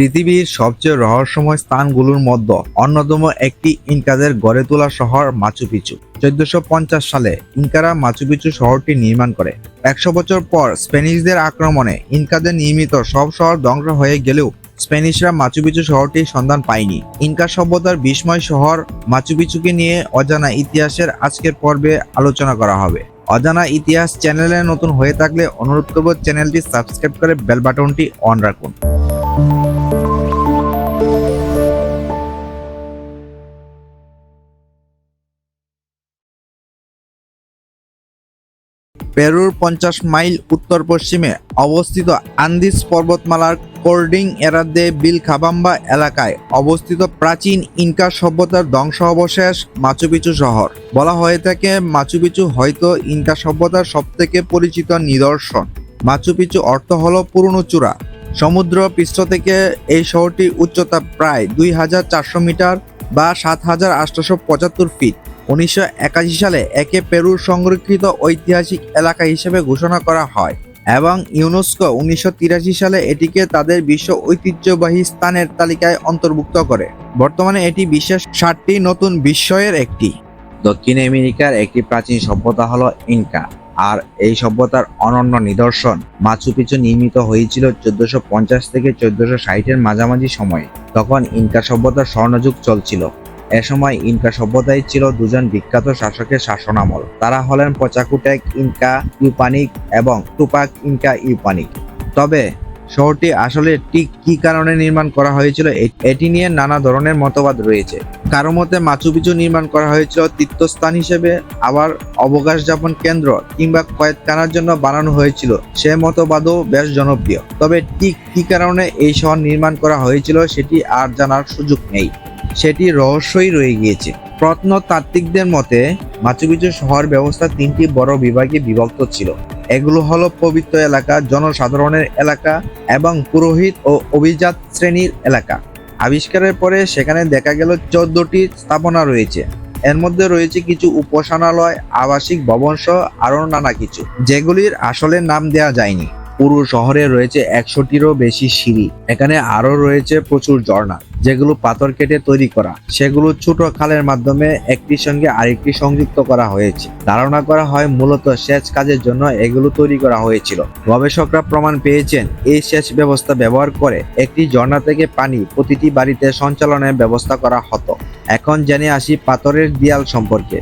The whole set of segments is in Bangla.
পৃথিবীর সবচেয়ে রহস্যময় স্থানগুলোর মধ্যে অন্যতম একটি ইনকাদের গড়ে তোলা শহর মাচু পিচু। চোদ্দশো সালে ইনকারা মাচু পিচু শহরটি নির্মাণ করে। একশো বছর পর স্প্যানিশদের আক্রমণে ইনকাদের নির্মিত সব শহর ধ্বংস হয়ে গেলেও স্প্যানিশরা মাচু পিচু শহরটির সন্ধান পায়নি। ইনকা সভ্যতার বিস্ময় শহর মাচু পিচুকে নিয়ে অজানা ইতিহাসের আজকের পর্বে আলোচনা করা হবে। অজানা ইতিহাস চ্যানেলে নতুন হয়ে থাকলে অনুরোধ করব চ্যানেলটি সাবস্ক্রাইব করে বেল বাটনটি অন রাখুন। পেরুর পঞ্চাশ মাইল উত্তর পশ্চিমে অবস্থিত আন্দিস পর্বতমালার কোর্ডিং এরাদে বিল খাবাম্বা এলাকায় অবস্থিত প্রাচীন ইনকা সভ্যতার ধ্বংস অবশেষ মাচুপিচু শহর। বলা হয়ে থাকে, মাচুপিচু হয়তো ইনকা সভ্যতার সবথেকে পরিচিত নিদর্শন। মাচুপিচু অর্থ হলো পুরনো চূড়া। সমুদ্র পৃষ্ঠ থেকে এই শহরটির উচ্চতা প্রায় দুই হাজার চারশো মিটার বা সাত হাজার পঁচাত্তর ফিট। উনিশশো একাশি সালে একে পেরুর সংরক্ষিত ঐতিহাসিক এলাকা হিসেবে ঘোষণা করা হয় এবং ইউনেস্কো উনিশশো তিরাশি সালে এটিকে তাদের বিশ্ব ঐতিহ্যবাহী স্থানের তালিকায় অন্তর্ভুক্ত করে। বর্তমানে এটি বিশ্বের ষাটটি নতুন বিস্ময়ের একটি। দক্ষিণ আমেরিকার একটি প্রাচীন সভ্যতা হলো ইনকা, আর এই সভ্যতার অনন্য নিদর্শন মাচু পিছু নির্মিত হয়েছিল চোদ্দশো থেকে চোদ্দশো ষাটের মাঝামাঝি সময়ে। তখন ইনকা সভ্যতার স্বর্ণযুগ চলছিল। এ সময় ইনকা সভ্যতায় ছিল দুজন বিখ্যাত শাসকের শাসনামল। তারা হলেন পচাকুটেক ইনকা ইউপানিক এবং টুপাক ইনকা ইউপানিক। তবে, শহরটি আসলে ঠিক কি কারণে নির্মাণ করা হয়েছিল এটি নিয়ে নানা ধরনের মতবাদ রয়েছে। কারও মতে মাচুপিচু নির্মাণ করা হয়েছিল তীর্থস্থান হিসেবে, আবার অবকাশ যাপন কেন্দ্র কিংবা কয়েদখানার জন্য বানানো হয়েছিল। সে মতবাদও বেশ জনপ্রিয়। তবে ঠিক কি কারণে এই শহর নির্মাণ করা হয়েছিল সেটি আর জানার সুযোগ নেই। সেটি রহস্যই রয়ে গিয়েছে। প্রত্নতাত্ত্বিকদের মতে মাচুপিচু শহর ব্যবস্থা তিনটি বড় বিভাগে বিভক্ত ছিল। এগুলো হলো পবিত্র এলাকা, জনসাধারণের এলাকা এবং পুরোহিত ও অভিজাত শ্রেণির এলাকা। আবিষ্কারের পরে সেখানে দেখা গেল চোদ্দটি স্থাপনা রয়েছে। এর মধ্যে রয়েছে কিছু উপাসনালয়, আবাসিক ভবন সহ আরও নানা কিছু, যেগুলির আসলে নাম দেওয়া যায়নি। পুরো শহরে রয়েছে একশোটিরও বেশি সিঁড়ি। এখানে আরও রয়েছে প্রচুর ঝর্ণা, যেগুলো পাথর কেটে তৈরি করা। সেগুলো ছোট খালের মাধ্যমে একটির সঙ্গে আরেকটি সংযুক্ত করা হয়েছে। ধারণা করা হয় মূলত সেচ কাজের জন্য এগুলো তৈরি করা হয়েছিল। গবেষকরা প্রমাণ পেয়েছেন, এই সেচ ব্যবস্থা ব্যবহার করে একটি ঝর্ণা থেকে পানি প্রতিটি বাড়িতে সঞ্চালনের ব্যবস্থা করা হতো। এখন জেনে আসি পাথরের দেয়াল সম্পর্কে।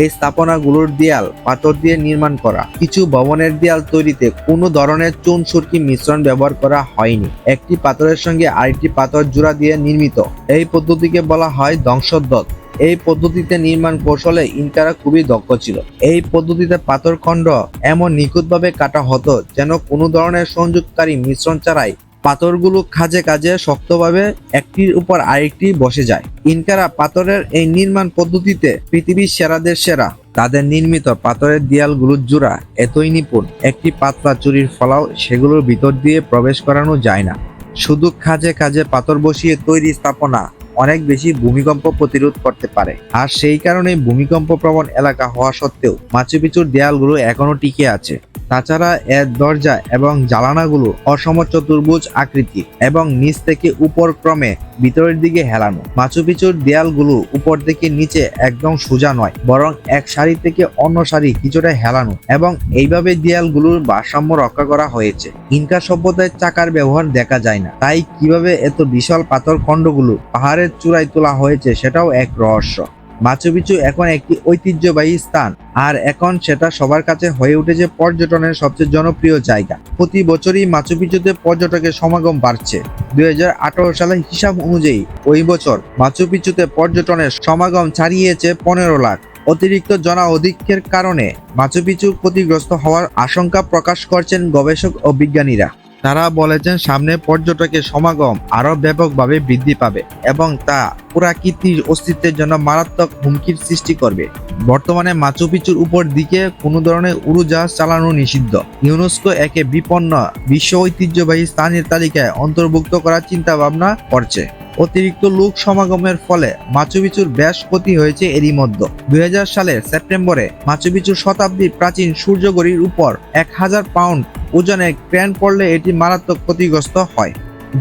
এই স্থাপনাগুলোর দেয়াল, পাথর দিয়ে নির্মাণ করা। কিছু ভবনের দেয়াল তৈরিতে কোনো ধরনের চুন, সুরকি মিশ্রণ ব্যবহার করা হয়নি। একটি পাথরের সঙ্গে আরেকটি পাথর জোড়া দিয়ে নির্মিত। এই পদ্ধতিকে বলা হয় ধ্বংসোদ্যত এই পদ্ধতিতে নির্মাণ কৌশলে ইনকারা খুবই দক্ষ ছিল। এই পদ্ধতিতে পাথর খণ্ড এমন নিখুঁতভাবে কাটা হতো যেন কোনো ধরনের সংযোগকারী মিশ্রণ ছাড়াই পাথরগুলো খাজে কাজে শক্তভাবে একটির উপর আরেকটি বসে যায়। ইনকারা পাথরের এই নির্মাণ পদ্ধতিতে পৃথিবীর সেরাদের সেরা। তাদের নির্মিত পাথরের দেয়ালগুলোর জোড়া এতই নিপুণ। একটি পাতলা চুরির ফলাও সেগুলোর ভিতর দিয়ে প্রবেশ করানো যায় না। শুধু খাজে খাজে পাথর বসিয়ে তৈরি স্থাপনা অনেক বেশি ভূমিকম্প প্রতিরোধ করতে পারে। আর সেই কারণে ভূমিকম্প প্রবণ এলাকা হওয়া সত্ত্বেও মাচুপিচুর দেয়ালগুলো এখনও টিকে আছে। তাছাড়া এর দরজা এবং জালানাগুলো অসম চতুর্ভুজ আকৃতি এবং নিচ থেকে উপর ক্রমে ভিতরের দিকে হেলানো। মাচুপিচুর দেয়ালগুলো উপর থেকে নিচে একদম সোজা নয়, বরং এক সারি থেকে অন্য সারি কিছুটা হেলানো এবং এইভাবে দেয়ালগুলোর ভারসাম্য রক্ষা করা হয়েছে। ইনকা সভ্যতায় চাকার ব্যবহার দেখা যায় না, তাই কীভাবে এত বিশাল পাথর খণ্ডগুলো পাহাড়ের চূড়ায় তোলা হয়েছে সেটাও এক রহস্য। মাচুপিচু এখন একটি ঐতিহ্যবাহী স্থান। আর এখন সেটা সবার কাছে হয়ে উঠেছে পর্যটনের সবচেয়ে জনপ্রিয় জায়গা। প্রতি বছরই মাচুপিচুতে পর্যটকের সমাগম বাড়ছে। দুই হাজার আঠারো সালের হিসাব অনুযায়ী ওই বছর মাচুপিচুতে পর্যটনের সমাগম ছাড়িয়েছে পনেরো লাখ। অতিরিক্ত জনা অধিক্যের কারণে মাচুপিচু ক্ষতিগ্রস্ত হওয়ার আশঙ্কা প্রকাশ করছেন গবেষক ও বিজ্ঞানীরা। তারা বলেছেন, সামনে পর্যটকের সমাগম আরও ব্যাপকভাবে বৃদ্ধি পাবে এবং তা প্রাকৃতিক অস্তিত্বের জন্য মারাত্মক হুমকির সৃষ্টি করবে। বর্তমানে মাচুপিচুর উপর দিকে কোনো ধরনের উড়োজাহাজ চালানো নিষিদ্ধ। ইউনেস্কো একে বিপন্ন বিশ্ব ঐতিহ্যবাহী স্থানের তালিকায় অন্তর্ভুক্ত করার চিন্তা ভাবনা করছে। অতিরিক্ত লোক সমাগমের ফলে মাচুপিচুর বেশ ক্ষতি হয়েছে এরই মধ্যে। দুই সালের সেপ্টেম্বরে মাচুপিচুর শতাব্দীর প্রাচীন সূর্যগড়ির উপর এক হাজার পাউন্ড ওজনের ক্রেন পড়লে এটি মারাত্মক ক্ষতিগ্রস্ত হয়,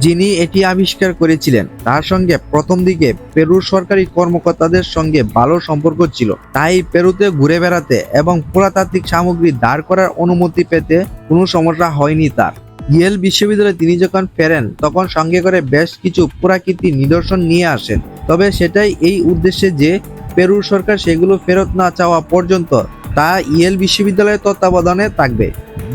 যিনি এটি আবিষ্কার করেছিলেন। তার সঙ্গে প্রথম দিকে পেরুর সরকারি কর্মকর্তাদের সঙ্গে ভালো সম্পর্ক ছিল। তাই পেরুতে ঘুরে বেড়াতে এবং পুরাতাত্ত্বিক সামগ্রী দাঁড় করার অনুমতি পেতে কোনো সমস্যা হয়নি তার। ইয়েল বিশ্ববিদ্যালয়ে তিনি যখন ফেরেন, তখন সঙ্গে করে বেশ কিছু প্রাকৃতিক নিদর্শন নিয়ে আসেন। তবে সেটাই এই উদ্দেশ্যে যে পেরুর সরকার সেগুলো ফেরত না চাওয়া পর্যন্ত তা ইয়েল বিশ্ববিদ্যালয়ের তত্ত্বাবধানে থাকবে।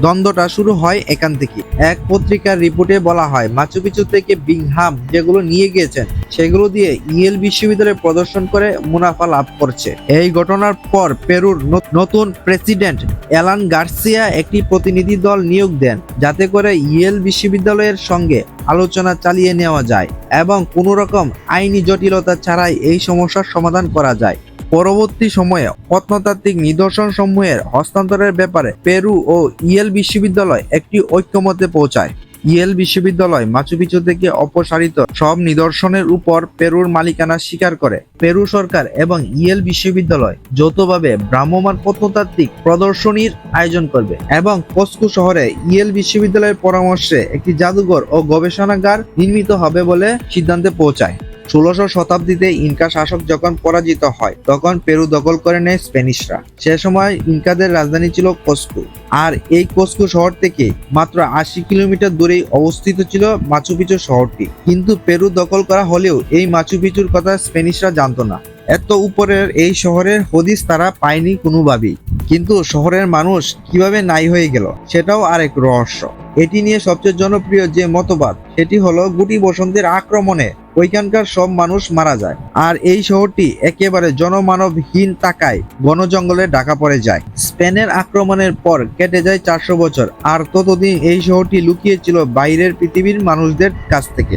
দ্বন্দ্বটা শুরু হয় এখান থেকে। এক পত্রিকার রিপোর্টে বলা হয় মাচুপিচু থেকে বিংহাম যেগুলো নিয়ে গিয়েছেন, সেগুলো দিয়ে ইয়েল বিশ্ববিদ্যালয়ে প্রদর্শন করে মুনাফা লাভ করছে। এই ঘটনার পর পেরুর নতুন প্রেসিডেন্ট অ্যালান গার্সিয়া একটি প্রতিনিধি দল নিয়োগ দেন, যাতে করে ইয়েল বিশ্ববিদ্যালয়ের সঙ্গে আলোচনা চালিয়ে নেওয়া যায় এবং কোনো রকম আইনি জটিলতা ছাড়াই এই সমস্যার সমাধান করা যায়। পরবর্তী সময়ে প্রত্নতাত্ত্বিক নিদর্শন সমূহের হস্তান্তরের ব্যাপারে পেরু ও ইয়েল বিশ্ববিদ্যালয় একটি ঐক্যমতে পৌঁছায়। ইয়েল বিশ্ববিদ্যালয় মাচুপিচু থেকে অপসারিত সব নিদর্শনের উপর পেরুর মালিকানা স্বীকার করে। পেরু সরকার এবং ইয়েল বিশ্ববিদ্যালয় যৌথভাবে ভ্রাম্যমাণ প্রত্নতাত্ত্বিক প্রদর্শনীর আয়োজন করবে এবং কস্কো শহরে ইয়েল বিশ্ববিদ্যালয়ের পরামর্শে একটি জাদুঘর ও গবেষণাগার নির্মিত হবে বলে সিদ্ধান্তে পৌঁছায়। ষোলোশো শতাব্দীতে ইনকা শাসক যখন পরাজিত হয়, তখন পেরু দখল করে নেয় স্প্যানিশরা সে সময় ইনকাদের রাজধানী ছিল কস্কো। আর এই কস্কো শহর থেকে মাত্র আশি কিলোমিটার দূরেই অবস্থিত ছিল মাচুপিচু শহরটি। কিন্তু পেরু দখল করা হলেও এই মাচুপিচুর কথা স্প্যানিশরা জানতো না। এত উপরের এই শহরের হদিস তারা পায়নি কোনোভাবেই। কিন্তু শহরের মানুষ কীভাবে নাই হয়ে গেল, সেটাও আরেক রহস্য। এটি নিয়ে সবচেয়ে জনপ্রিয় যে মতবাদ, সেটি হলো গুটি বসন্তের আক্রমণে ওইখানকার সব মানুষ মারা যায়। আর এই শহরটি একেবারে জনমানবহীন তাকায় বন জঙ্গলে ঢাকা পড়ে যায়। স্পেনের আক্রমণের পর কেটে যায় চারশো বছর। আর ততদিন এই শহরটি লুকিয়েছিল বাইরের পৃথিবীর মানুষদের কাছ থেকে।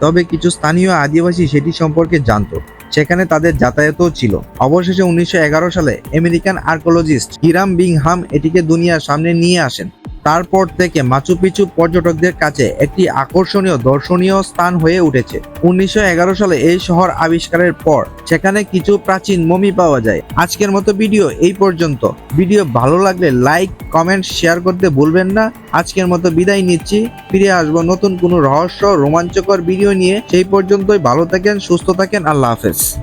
তবে কিছু স্থানীয় আদিবাসী সেটি সম্পর্কে জানত। সেখানে তাদের যাতায়াতও ছিল। অবশেষে উনিশশো এগারো সালে আমেরিকান আর্কোলজিস্ট হিরাম বিংহাম এটিকে দুনিয়ার সামনে নিয়ে আসেন। তারপর থেকে মাচুপিচু পর্যটকদের কাছে একটি আকর্ষণীয় দর্শনীয় স্থান হয়ে উঠেছে। উনিশশো এগারো সালে এই শহর আবিষ্কারের পর সেখানে কিছু প্রাচীন মমি পাওয়া যায়। আজকের মতো ভিডিও এই পর্যন্ত। ভিডিও ভালো লাগলে লাইক, কমেন্ট, শেয়ার করতে ভুলবেন না। আজকের মতো বিদায় নিচ্ছি। ফিরে আসব নতুন কোনো রহস্য, রোমাঞ্চকর ভিডিও নিয়ে। সেই পর্যন্তই ভালো থাকেন, সুস্থ থাকেন। আল্লাহ হাফেজ।